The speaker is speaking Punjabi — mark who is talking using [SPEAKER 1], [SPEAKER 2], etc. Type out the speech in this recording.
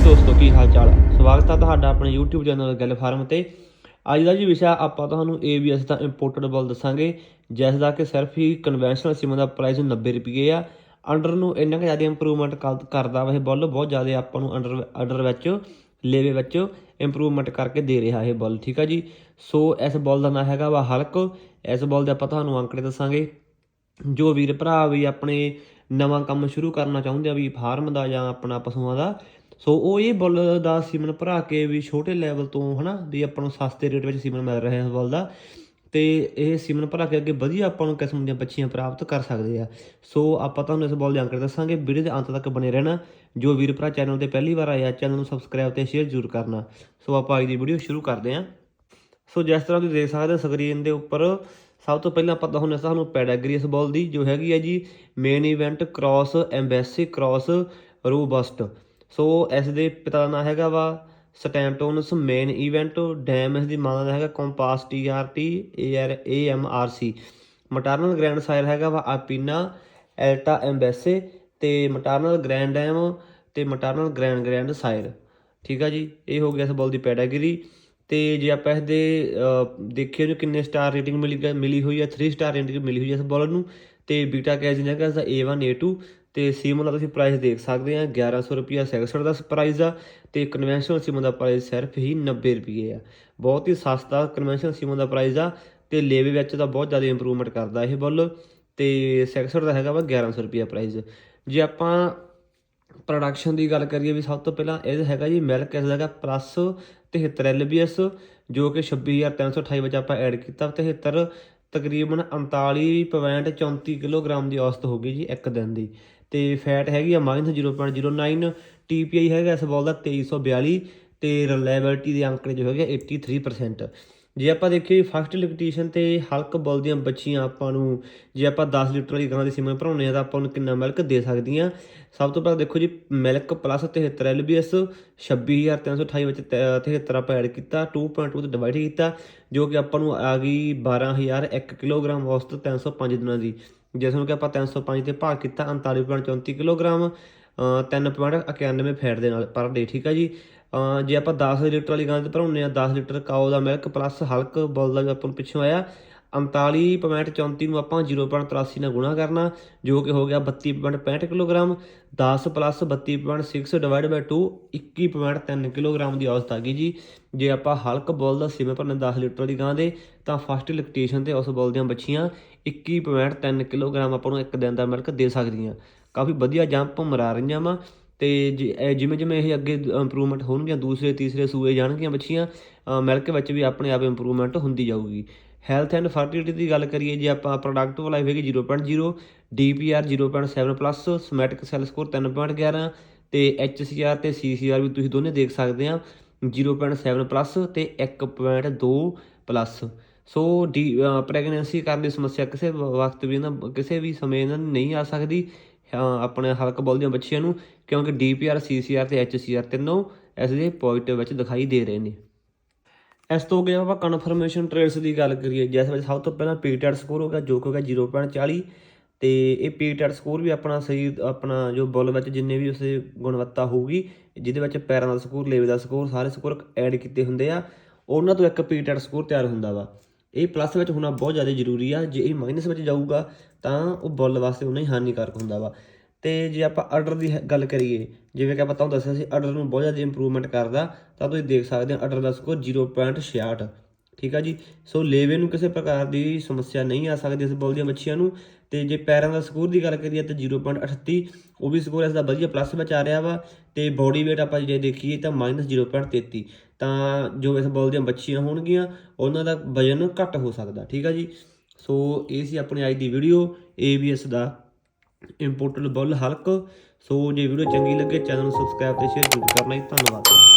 [SPEAKER 1] ਜੀ ਦੋਸਤੋ, ਕੀ ਹਾਲ ਚਾਲ ਸਵਾਗਤ ਹੈ ਤੁਹਾਡਾ ਆਪਣੇ YouTube ਚੈਨਲ ਗੱਲ ਫਾਰਮ ਤੇ। ਅੱਜ ਦਾ ਜੀ ਵਿਸ਼ਾ ਆਪਾਂ ਤੁਹਾਨੂੰ ABS ਦਾ ਇੰਪੋਰਟਡ ਬਲ ਦੱਸਾਂਗੇ, ਜਿਸ ਦਾ ਕਿ ਸਿਰਫ ਹੀ ਕਨਵੈਨਸ਼ਨਲ ਸਿਮ ਦਾ ਪ੍ਰਾਈਸ 90 ਰੁਪਏ ਆ। ਅੰਡਰ ਨੂੰ ਇੰਨਾ ਕੁ ਜ਼ਿਆਦਾ ਇੰਪਰੂਵਮੈਂਟ ਕਰਦਾ ਵਾ ਇਹ ਬੁੱਲ, ਬਹੁਤ ਜ਼ਿਆਦਾ ਆਪਾਂ ਨੂੰ ਅੰਡਰ ਅੰਡਰ ਵਿੱਚ, ਲੇਵੇ ਵਿੱਚ ਇੰਪਰੂਵਮੈਂਟ ਕਰਕੇ ਦੇ ਰਿਹਾ ਇਹ ਬੁੱਲ, ਠੀਕ ਆ ਜੀ? ਸੋ ਇਸ ਬੁੱਲ ਦਾ ਨਾਂ ਹੈਗਾ ਵਾ ਹਲਕ। ਇਸ ਬੁੱਲ ਦੇ ਆਪਾਂ ਤੁਹਾਨੂੰ ਅੰਕੜੇ ਦੱਸਾਂਗੇ। ਜੋ ਵੀਰ ਭਰਾ ਵੀ ਆਪਣੇ ਨਵਾਂ ਕੰਮ ਸ਼ੁਰੂ ਕਰਨਾ ਚਾਹੁੰਦੇ ਆ, ਵੀ ਫਾਰਮ ਦਾ ਜਾਂ ਆਪਣਾ ਪਸ਼ੂਆਂ ਦਾ ਸੋ ਉਹ ਇਹ ਬੁੱਲ ਦਾ ਸੀਮਨ ਭਰਾ ਕੇ ਵੀ ਛੋਟੇ ਲੈਵਲ ਤੋਂ ਹਨਾ, ਵੀ ਆਪਾਂ ਨੂੰ ਸਸਤੇ ਰੇਟ ਵਿੱਚ ਸੀਮਨ ਮਿਲ ਰਿਹਾ ਇਸ ਬੁੱਲ ਦਾ। ਤੇ ਇਹ ਸੀਮਨ ਭਰਾ ਕੇ ਅੱਗੇ ਵਧੀਆ ਆਪਾਂ ਨੂੰ ਕਿਸਮ ਦੀਆਂ ਬੱਚੀਆਂ ਪ੍ਰਾਪਤ ਕਰ ਸਕਦੇ ਆ। ਸੋ ਆਪਾਂ ਤੁਹਾਨੂੰ ਇਸ ਬੋਲ ਦੇ ਅੰਕੜੇ ਦੱਸਾਂਗੇ, ਵੀਡੀਓ ਦੇ ਅੰਤ ਤੱਕ ਬਣੇ ਰਹਿਣਾ, ਜੋ ਵੀਰ ਭਰਾ ਚੈਨਲ ਤੇ ਪਹਿਲੀ ਵਾਰ ਆਏ ਆ ਚੈਨਲ ਨੂੰ ਸਬਸਕ੍ਰਾਈਬ ਤੇ ਸ਼ੇਅਰ ਜ਼ਰੂਰ ਕਰਨਾ। ਸੋ ਆਪਾਂ ਅੱਜ ਦੀ ਵੀਡੀਓ ਸ਼ੁਰੂ ਕਰਦੇ ਹਾਂ। ਸੋ ਜਿਸ ਤਰ੍ਹਾਂ ਤੁਸੀਂ ਦੇਖ ਸਕਦੇ ਹੋ ਸਕਰੀਨ ਦੇ ਉੱਪਰ ਸਭ ਤੋਂ ਪਹਿਲਾਂ ਪਤਾ ਹੋਣਾ ਸਾਨੂੰ ਪੈਡਾਗਰੀ ਇਸ ਬੋਲ ਦੀ, ਜੋ ਹੈਗੀ ਹੈ ਜੀ main event cross Embassy cross Robust so ਇਸ ਦੇ ਪਿਤਾ ਦਾ ਨਾਮ ਹੈਗਾ ਵਾ ਸਟੈਂਟੋਨਸ ਮੇਨ ਇਵੈਂਟ ਡੈਮ ਇਸ ਦੀ ਮਾਂ ਦਾ ਹੈਗਾ ਕੰਪਾਸ ਟੀਆਰਟੀ ਏਆਰ ਏਐਮਆਰਸੀ ਮਟਰਨਲ ਗ੍ਰੈਂਡ ਸਾਇਰ ਹੈਗਾ ਵਾ ਆਪੀਨਾ ਐਲਟਾ ਐਮਬੈਸੇ ਤੇ ਮਟਰਨਲ ਗ੍ਰੈਂਡ ਡੈਮ ਤੇ ਮਟਰਨਲ ਗ੍ਰੈਂਡ ਗ੍ਰੈਂਡ ਸਾਇਰ ਠੀਕ ਆ ਜੀ ਇਹ ਹੋ ਗਿਆ ਇਸ ਬਾਲ ਦੀ ਪੈਡਾਗਰੀ ਤੇ ਜੇ ਆਪਾਂ ਇਹਦੇ ਅਹ, ਦੇਖੀਏ ਜੋ ਕਿੰਨੇ ਸਟਾਰ ਰੇਟਿੰਗ ਮਿਲੀ ਮਿਲੀ ਹੋਈ ਹੈ 3 ਸਟਾਰ ਰੇਟਿੰਗ ਮਿਲੀ ਹੋਈ ਹੈ ਇਸ ਬੋਲਰ ਨੂੰ ਤੇ ਬੀਟਾ ਕੈਜਿਨ ਹੈਗਾ ਇਸ ਦਾ A1 A2 ਤੇ ਸੀਮਨ ਦਾ ਤੁਸੀਂ ਪ੍ਰਾਈਸ ਦੇਖ ਸਕਦੇ ਆ 1100 ਰੁਪਿਆ ਸੈਕਸਰ ਦਾ ਪ੍ਰਾਈਸ ਆ ਤੇ ਕਨਵੈਨਸ਼ਨਲ ਸੀਮਨ ਦਾ ਪ੍ਰਾਈਸ ਸਿਰਫ ਹੀ 90 ਰੁਪਏ ਆ। ਬਹੁਤ ਹੀ ਸਸਤਾ ਕਨਵੈਨਸ਼ਨਲ ਸੀਮਨ ਦਾ ਪ੍ਰਾਈਸ ਆ ਤੇ ਲੇਵੇ ਵਿੱਚ ਤਾਂ ਬਹੁਤ ਜ਼ਿਆਦਾ ਇੰਪਰੂਵਮੈਂਟ ਕਰਦਾ ਇਹ ਬੁੱਲ ਤੇ ਸੈਕਸਰ ਦਾ ਹੈਗਾ ਵਾ 1100 ਰੁਪਿਆ ਪ੍ਰਾਈਸ ਜੇ ਆਪਾਂ ਪ੍ਰੋਡਕਸ਼ਨ ਦੀ ਗੱਲ ਕਰੀਏ ਵੀ ਸਭ ਤੋਂ ਪਹਿਲਾਂ ਇਹ ਹੈਗਾ ਜੀ ਮਿਲਕ ਇਸ ਦਾ ਹੈਗਾ ਪਲੱਸ 73 ਐਲਬੀਐਸ ਜੋ ਕਿ 26328 ਵਿੱਚ ਆਪਾਂ ਐਡ ਕੀਤਾ 73 ਤਕਰੀਬਨ 39.34 ਕਿਲੋਗ੍ਰਾਮ ਦੀ ਔਸਤ ਹੋ ਗਈ ਜੀ ਇੱਕ ਦਿਨ ਦੀ। ਤੇ ਫੈਟ ਹੈਗੀ ਆ -0.09 ਟੀਪੀਆਈ ਹੈਗਾ ਇਸ ਬਾਲ ਦਾ 2342 ਤੇ ਰਿਲਾਇਬਿਲਟੀ ਦੇ ਅੰਕੜੇ ਜੋ ਹੈਗੇ 83% ਜੇ ਆਪਾਂ ਦੇਖੀਏ ਫਸਟ ਲਿਕਟੇਸ਼ਨ ਤੇ ਹਲਕ ਬੁੱਲ ਦੀਆਂ ਬੱਚੀਆਂ ਆਪਾਂ ਨੂੰ ਜੇ ਆਪਾਂ 10 ਲੀਟਰ ਵਾਲੀ ਗਾਂ ਦੀ ਸੀਮਨ ਭਰਾਉਣੇ ਆ ਤਾਂ ਆਪਾਂ ਨੂੰ ਕਿੰਨਾ ਮਿਲਕ ਦੇ ਸਕਦੀਆਂ। ਸਭ ਤੋਂ ਪਹਿਲਾਂ ਦੇਖੋ ਜੀ ਮਿਲਕ ਪਲੱਸ 73 ਐਲਬੀਐਸ 26328 ਵਿੱਚ ਤ- 73 ਆਪਾਂ ਐਡ ਕੀਤਾ 2.2 ਤੇ ਡਿਵਾਈਡ ਕੀਤਾ, ਜੋ ਕਿ ਆਪਾਂ ਨੂੰ ਆ ਗਈ 12001 ਕਿਲੋਗ੍ਰਾਮ ਔਸਤ 305 ਦਿਨਾਂ ਦੀ। ਜਿਸ ਨੂੰ ਕਿ ਆਪਾਂ 305 ਤੇ ਭਾਗ ਕੀਤਾ 39.34 ਕਿਲੋਗ੍ਰਾਮ ਅ, 3.91 ਫੈਟ ਦੇ ਨਾਲ ਪਰ ਡੇ ਠੀਕ ਆ ਜੀ? ਜੇ ਆਪਾਂ 10 ਲੀਟਰ ਵਾਲੀ ਗਾਂ ਤੇ ਭਰਾਉਂਦੇ ਆ 10 ਲੀਟਰ ਕਾਓ ਦਾ ਮਿਲਕ ਪਲੱਸ ਹਲਕ ਬੁੱਲ ਦਾ ਆਪਾਂ ਨੂੰ ਪਿੱਛੋਂ ਆਇਆ 39.34 ਨੂੰ ਆਪਾਂ 0.83 ਨਾਲ ਗੁਣਾ ਕਰਨਾ, ਜੋ ਕਿ ਹੋ ਗਿਆ 32.65 kilogram 10 plus 32.6 divide by 2 21.3 kilogram ਦੀ ਔਸਤ ਆ ਗਈ ਜੀ। ਜੇ ਆਪਾਂ ਹਲਕ ਬੋਲ ਦਾ ਸੀਮੇ ਭਰਨੇ 10 ਲੀਟਰ ਵਾਲੀ ਗਾਂ ਦੇ, ਤਾਂ ਫਸਟ ਲਿਕਟੇਸ਼ਨ ਤੇ ਉਸ ਬੋਲ ਦੀਆਂ ਬੱਚੀਆਂ 21.3 ਕਿਲੋਗ੍ਰਾਮ ਆਪਾਂ ਨੂੰ ਇੱਕ ਦਿਨ ਦਾ ਮਿਲਕ ਦੇ ਸਕਦੀਆਂ। ਕਾਫੀ ਵਧੀਆ ਜੰਪ ਮਰਾ ਰਹੀਆਂ ਵਾ। ਤੇ ਜੇ- ਜਿਵੇਂ ਜਿਵੇਂ ਇਹ ਅੱਗੇ ਇੰਪਰੂਵਮੈਂਟ ਹੋਣਗੀਆਂ, ਦੂਸਰੇ ਤੀਸਰੇ ਸੂਏ ਜਾਣਗੀਆਂ ਬੱਚੀਆਂ ਮਿਲਕ ਵਿੱਚ ਵੀ ਆਪਣੇ ਆਪ ਇੰਪਰੂਵਮੈਂਟ ਹੁੰਦੀ ਜਾਊਗੀ। ਹੈਲਥ ਐਂਡ ਫਰਟੀਲਿਟੀ ਦੀ ਗੱਲ ਕਰੀਏ, ਜੇ ਆਪਾਂ ਪ੍ਰੋਡਕਟਿਵ ਲਾਈਫ ਹੈਗੀ 0.0 DPR 0.7 plus somatic cell score 3.11 ਤੇ ਐਚਸੀਆਰ ਤੇ ਸੀਸੀਆਰ ਵੀ ਤੁਸੀਂ ਦੋਨੇ ਦੇਖ ਸਕਦੇ ਆ 0.7 ਪਲੱਸ ਤੇ 1.2 ਪਲੱਸ ਸੋ ਡੀ ਪ੍ਰੈਗਨੈਂਸੀ ਕਰਨ ਦੀ ਸਮੱਸਿਆ ਕਿਸੇ ਵਕਤ ਵੀ ਨਾ, ਕਿਸੇ ਵੀ ਸਮੇਂ ਇਹਨਾਂ ਨਹੀਂ ਆ ਸਕਦੀ ਆਪਣੇ ਹਲਕ ਬੋਲ ਦੀਆਂ ਬੱਚੀਆਂ ਨੂੰ, ਕਿਉਂਕਿ ਡੀਪੀਆਰ ਸੀਸੀਆਰ ਤੇ ਐਚਸੀਆਰ ਤਿੰਨੋਂ ਇਸ ਦੇ ਪੋਜ਼ਿਟਿਵ ਵਿੱਚ ਦਿਖਾਈ ਦੇ ਰਹੇ ਨੇ। ਇਸ ਤੋਂ ਅੱਗੇ ਆਪਾਂ ਕਨਫਰਮੇਸ਼ਨ ਟ੍ਰੇਡਸ ਦੀ ਗੱਲ ਕਰੀਏ, ਜਿਸ ਵਿੱਚ ਸਭ ਤੋਂ ਪਹਿਲਾਂ ਪੀਟੈਟ ਸਕੋਰ ਹੋ ਗਿਆ, ਜੋ ਕਿ ਹੋ ਹੋਗਾ 0.40 ਤੇ ਇਹ ਪੀਟੈਟ ਸਕੋਰ ਵੀ ਆਪਣਾ ਸਹੀ, ਆਪਣਾ ਜੋ ਬੁੱਲ ਵਿੱਚ ਜਿੰਨੇ ਵੀ ਉਸੇ ਗੁਣਵੱਤਾ ਹੋਊਗੀ, ਜਿਹਦੇ ਵਿੱਚ ਪੈਰਾਂ ਦਾ ਸਕੋਰ ਲੇਵੇ ਦਾ ਸਕੋਰ ਸਾਰੇ ਸਕੋਰ ਐਡ ਕੀਤੇ ਹੁੰਦੇ ਆ, ਉਹਨਾਂ ਤੋਂ ਇੱਕ ਪੀਟੈਟ ਸਕੋਰ ਤਿਆਰ ਹੁੰਦਾ ਵਾ। ਇਹ ਪਲੱਸ ਵਿੱਚ ਹੋਣਾ ਬਹੁਤ ਜ਼ਿਆਦਾ ਜ਼ਰੂਰੀ ਆ, ਜੇ ਇਹ ਮਾਈਨਸ ਵਿੱਚ ਜਾਊਗਾ, ਤਾਂ ਉਹ ਬੁੱਲ ਵਾਸਤੇ ਉਹਨਾਂ ਹੀ ਹਾਨੀਕਾਰਕ ਹੁੰਦਾ ਵਾ। ਤੇ ਜੇ ਆਪਾਂ ਆਰਡਰ ਦੀ ਹ- ਗੱਲ ਕਰੀਏ, ਜਿਵੇਂ ਕਿ ਆਪਾਂ ਤੁਹਾਨੂੰ ਦੱਸਿਆ ਸੀ ਆਰਡਰ ਨੂੰ ਬਹੁਤ ਜ਼ਿਆਦਾ ਇੰਪਰੂਵਮੈਂਟ ਕਰਦਾ, ਤਾਂ ਤੁਸੀਂ ਦੇਖ ਸਕਦੇ ਹੋ ਆਰਡਰ ਦਾ ਸਕੋਰ 0.66 ਠੀਕ ਆ ਜੀ? ਸੋ ਲੇਵੇ ਨੂੰ ਕਿਸੇ ਪ੍ਰਕਾਰ ਦੀ ਸਮੱਸਿਆ ਨਹੀਂ ਆ ਸਕਦੀ ਇਸ ਬੋਲ ਦੀਆਂ ਮੱਛੀਆਂ ਨੂੰ, ਤੇ ਜੇ ਪੈਰਾਂ ਦਾ ਸਕੋਰ ਦੀ ਗੱਲ ਕਰੀਏ ਤਾਂ 0.38 ਉਹ ਵੀ ਸਕੋਰ ਇਸ ਦਾ ਵਧੀਆ ਪਲੱਸ ਵਿੱਚ ਆ ਰਿਹਾ ਵਾ, ਤੇ ਬੋਡੀ weight ਆਪਾਂ ਜੇ ਦੇਖੀਏ ਤਾਂ -0.33 ਤਾਂ ਜੋ ਇਸ ਬੋਲ ਦੀਆਂ ਬੱਚੀਆਂ ਹੋਣਗੀਆਂ, ਉਹਨਾਂ ਦਾ ਵਜਨ ਘੱਟ ਹੋ ਸਕਦਾ, ਠੀਕ ਆ ਜੀ? ਸੋ ਇਹ ਸੀ ਆਪਣੀ ਅੱਜ ਦੀ ਵੀਡੀਓ ABS ਦਾ ਇੰਪੋਰਟਡ ਬੁੱਲ ਹਲਕ। ਸੋ ਜੇ ਵੀਡੀਓ ਚੰਗੀ ਲੱਗੇ, ਚੈਨਲ ਨੂੰ ਸਬਸਕ੍ਰਾਈਬ ਤੇ ਸ਼ੇਅਰ ਜ਼ਰੂਰ ਕਰਨਾ ਜੀ। ਧੰਨਵਾਦ।